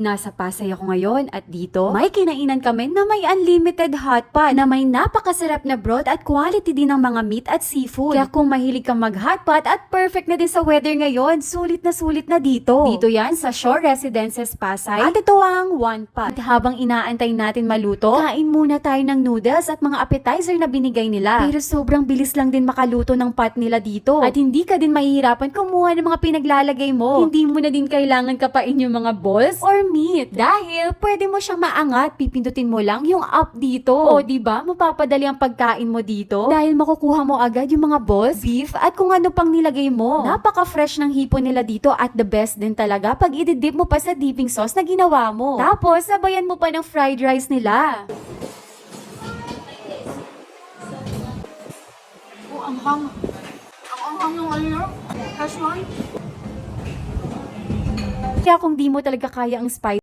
Nasa Pasay ako ngayon at dito, may kinainan kami na may unlimited hot pot na may napakasarap na broth at quality din ng mga meat at seafood. Kaya kung mahilig kang mag hot pot at perfect na din sa weather ngayon, sulit na sulit na dito. Dito yan sa Shore Residences Pasay. At ito ang one pot. At habang inaantay natin maluto, kain muna tayo ng noodles at mga appetizer na binigay nila. Pero sobrang bilis lang din makaluto ng pot nila dito. At hindi ka din mahihirapan kumuha ng mga pinaglalagay mo. Hindi mo na din kailangan kapain yung mga balls or meat. Dahil pwede mo siyang maangat, pipindutin mo lang yung up dito. O di ba mapapadali ang pagkain mo dito? Dahil makukuha mo agad yung mga balls, beef, at kung ano pang nilagay mo. Napaka-fresh ng hipon nila dito at the best din talaga pag ididip mo pa sa dipping sauce na ginawa mo. Tapos, sabayan mo pa ng fried rice nila. Oh, ang hang. Ang anghang ng ano yun? Kaya kung di mo talaga kaya ang spice,